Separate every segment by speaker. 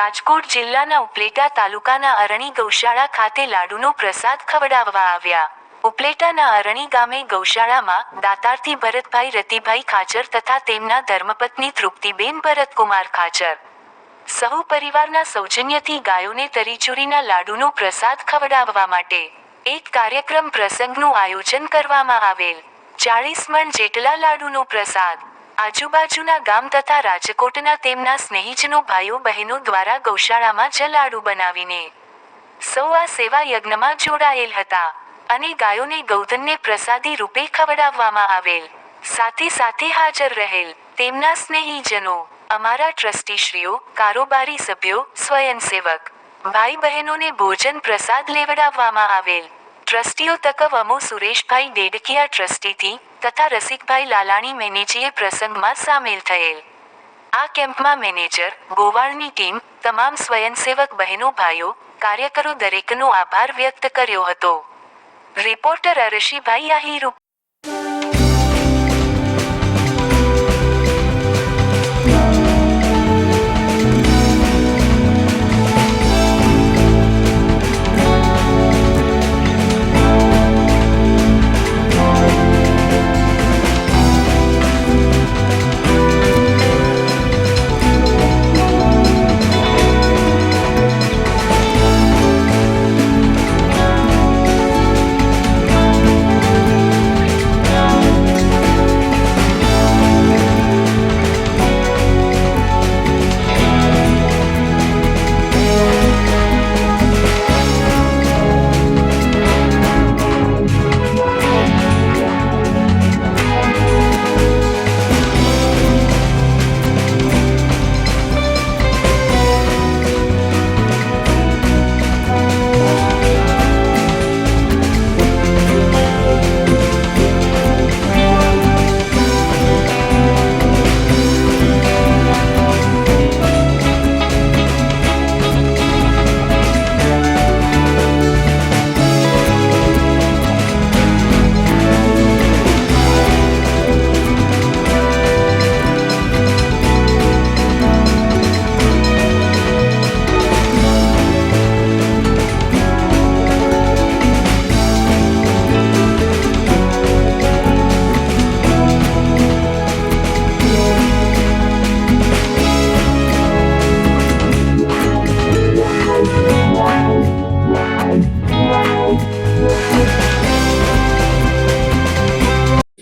Speaker 1: રાજકોટ જિલ્લાના ઉપલેટા તાલુકાના અરણી ગૌશાળા ખાતે લાડુનો પ્રસાદ ખવડાવવા આવ્યા. ઉપલેટાના અરણી ગામે ગૌશાળામાં દાતારથી ભરતભાઈ રતિભાઈ ખાચર તથા તેમના ધર્મપત્ની તૃપ્તિબેન ભરતકુમાર ખાચર. સહુ પરિવારના સૌજન્યથી ગાયોને તરીચુરીના લાડુનો પ્રસાદ ખવડાવવા માટે એક કાર્યક્રમ પ્રસંગનું આયોજન કરવામાં આવેલ. ચાળીસ મણ જેટલા લાડુનો પ્રસાદ આજુબાજુના ગામ તથા રાજકોટના તેમના સ્નેહીજનો ભાઈઓ બહેનો દ્વારા ગૌશાળામાં જલાડુ બનાવીને સૌ આ સેવા યજ્ઞમાં જોડાયેલ હતા અને ગાયોને ગૌધનને પ્રસાદી રૂપે ખવડાવવામાં આવેલ. સાથે સાથે હાજર રહેલ તેમના સ્નેહીજનો, અમારા ટ્રસ્ટીશ્રીઓ, કારોબારી સભ્યો, સ્વયંસેવક ભાઈ બહેનોને ભોજન પ્રસાદ લેવડાવવામાં આવેલ. ટ્રસ્ટીઓ તકવ અમો સુરેશભાઈ ડેડકિયા ટ્રસ્ટીથી તથા રસિકભાઈ લાલાણી મેનેજીએ પ્રસંગમાં સામેલ થયેલ. આ કેમ્પમાં મેનેજર, ગોવાળની ટીમ, તમામ સ્વયંસેવક બહેનો, ભાઈઓ, કાર્યકરો દરેકનો આભાર વ્યક્ત કર્યો હતો. રિપોર્ટર અરશીભાઈ આહિરુ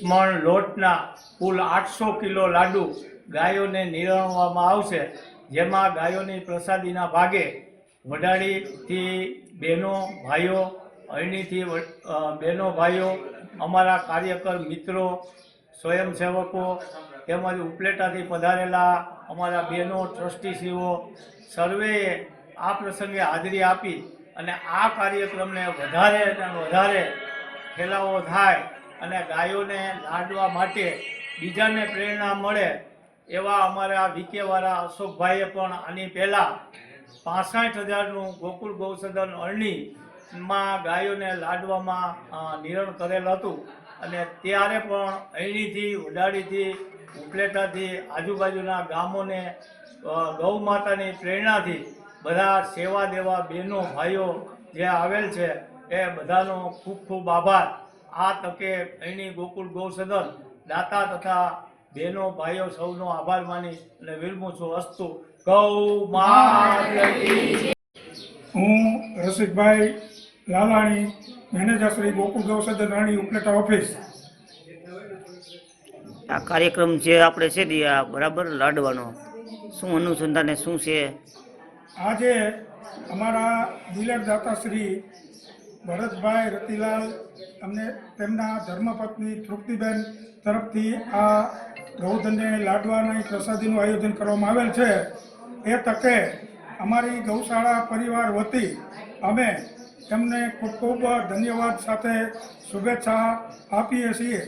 Speaker 2: મણ લોટના કુલ આઠસો કિલો લાડુ ગાયોને નિરણવામાં આવશે, જેમાં ગાયોની પ્રસાદીના ભાગે વડાળીથી બહેનો, ભાઈઓ, અરણીથી બહેનો, ભાઈઓ, અમારા કાર્યકર મિત્રો, સ્વયંસેવકો તેમજ ઉપલેટાથી પધારેલા અમારા બહેનો ટ્રસ્ટીશ્રીઓ સર્વેએ આ પ્રસંગે હાજરી આપી અને આ કાર્યક્રમને વધારે અને વધારે ફેલાવો થાય અને ગાયોને લાડવા માટે બીજાને પ્રેરણા મળે એવા અમારા વિકેવાળા અશોકભાઈએ પણ આની પહેલાં પાસઠ હજારનું ગોકુળ ગૌસદન અરણીમાં ગાયોને લાડવામાં નિરણ કરેલ હતું. અને ત્યારે પણ અરણીથી ઉડાડીથી, ઉપલેટાથી, આજુબાજુના ગામોને ગૌ માતાની પ્રેરણાથી બધા સેવા દેવા બહેનો, ભાઈઓ જે આવેલ છે, એ બધાનો ખૂબ ખૂબ આભાર. આ તકે અહીંની ગોકુળ ગૌસદન દાતા તથા બહેનો ભાઈઓ સૌનો આભાર માની અને વિરમું છું અસ્તુ. ગૌ
Speaker 3: હું રસિકભાઈ લાલાણી મેનેજર શ્રી ગોકુળ ગૌસદન રાણી ઉપલેટા ઓફિસ.
Speaker 4: આ કાર્યક્રમ જે આપણે છે દી આ બરાબર લાડવાનો. શું અનુસંધાને શું છે?
Speaker 3: આજે અમારા દિલર દાતા શ્રી ભરતભાઈ રતિલાલ અમને તેમના ધર્મપત્ની તૃપ્તિબેન તરફથી આ ગૌધનને લાડવાની પ્રસાદીનું આયોજન કરવામાં આવેલ છે. એ તકે અમારી ગૌશાળા પરિવાર વતી અમે એમને ખૂબ ખૂબ ધન્યવાદ સાથે શુભેચ્છા આપીએ છીએ.